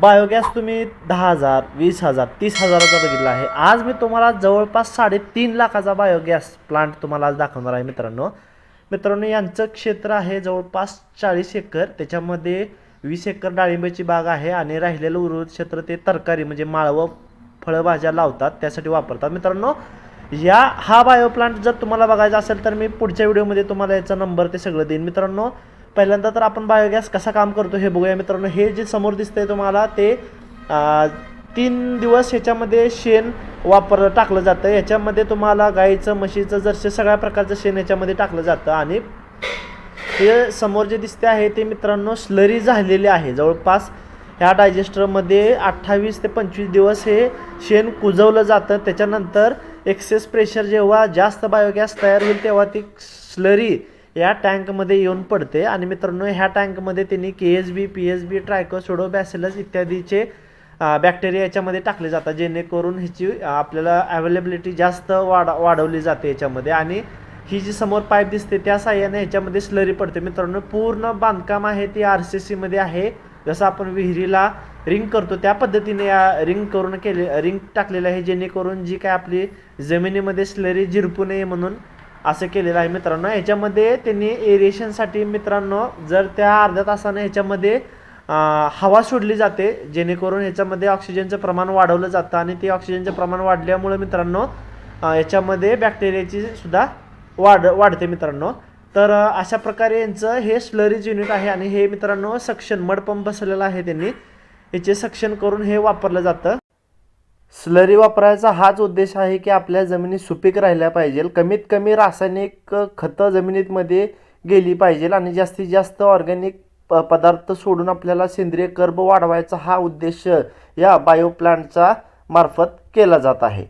Biogas तुम्ही दहा हजार वीस हजार तीस हजाराचा बघितला आहे. आज मी तुम्हाला जवळपास साडेतीन लाखाचा बायोगॅस प्लांट तुम्हाला आज दाखवणार आहे मित्रांनो. मित्रांनो यांचं क्षेत्र आहे जवळपास चाळीस एकर. त्याच्यामध्ये वीस एकर डाळिंबाची बाग आहे आणि राहिलेलं उर्वरित क्षेत्र ते तरकारी म्हणजे माळवं फळभाज्या लावतात त्यासाठी वापरतात. मित्रांनो या हा बायो प्लांट जर तुम्हाला बघायचा असेल तर मी पुढच्या व्हिडिओमध्ये तुम्हाला याचा नंबर ते सगळं देईन. मित्रांनो पहिल्यांदा तर आपण बायोगॅस कसा काम करतो हे बघूया मित्रांनो. हे जे समोर दिसतंय तुम्हाला ते तीन दिवस ह्याच्यामध्ये शेण वापर टाकलं जातं. याच्यामध्ये तुम्हाला गाईचं म्हशीचं जरसे सगळ्या प्रकारचं शेण याच्यामध्ये टाकलं जातं. आणि हे समोर जे दिसते आहे ते मित्रांनो स्लरी झालेले आहे. जवळपास ह्या डायजेस्टरमध्ये अठ्ठावीस ते पंचवीस दिवस हे शेण कुजवलं जातं. त्याच्यानंतर एक्सेस प्रेशर जेव्हा जास्त बायोगॅस तयार होईल तेव्हा ती स्लरी या टँकमध्ये येऊन पडते. आणि मित्रांनो ह्या टँकमध्ये त्यांनी K S B P S B ट्रायकोसोडो bacillus इत्यादीचे बॅक्टेरिया याच्यामध्ये टाकले जातात. जेणेकरून ह्याची आपल्याला अवेलेबिलिटी जास्त वाढ वाढवली जाते याच्यामध्ये. आणि ही जी समोर पाईप दिसते त्या साह्याने ह्याच्यामध्ये स्लरी पडते. मित्रांनो पूर्ण बांधकाम आहे ती आर सी सीमध्ये आहे. जसं आपण विहिरीला रिंग करतो त्या पद्धतीने या रिंग करून केले रिंग टाकलेलं आहे. जेणेकरून जी काय आपली जमिनीमध्ये स्लरी झिरपू नये म्हणून असं केलेलं आहे मित्रांनो. ह्याच्यामध्ये त्यांनी एरिएशनसाठी मित्रांनो जर त्या अर्ध्या तासानं ह्याच्यामध्ये हवा सोडली जाते जेणेकरून ह्याच्यामध्ये ऑक्सिजनचं प्रमाण वाढवलं जातं आणि ते ऑक्सिजनचं प्रमाण वाढल्यामुळे मित्रांनो याच्यामध्ये बॅक्टेरियाची सुद्धा वाढ वाढते मित्रांनो. तर अशा प्रकारे यांचं हे स्लरीज युनिट आहे आणि हे मित्रांनो सक्शन मडपंप बसलेलं आहे त्यांनी. याचे सक्शन करून हे वापरलं जातं. स्लरी वापरायचा हाच उद्देश आहे की आपल्या जमिनी सुपीक राहिल्या पाहिजे. कमीत कमी रासायनिक खतं जमिनीतमध्ये गेली पाहिजे आणि जास्तीत जास्त ऑर्गॅनिक प पदार्थ सोडून आपल्याला सेंद्रिय कर्ब वाढवायचा हा उद्देश या बायोप्लांटचा मार्फत केला जात आहे.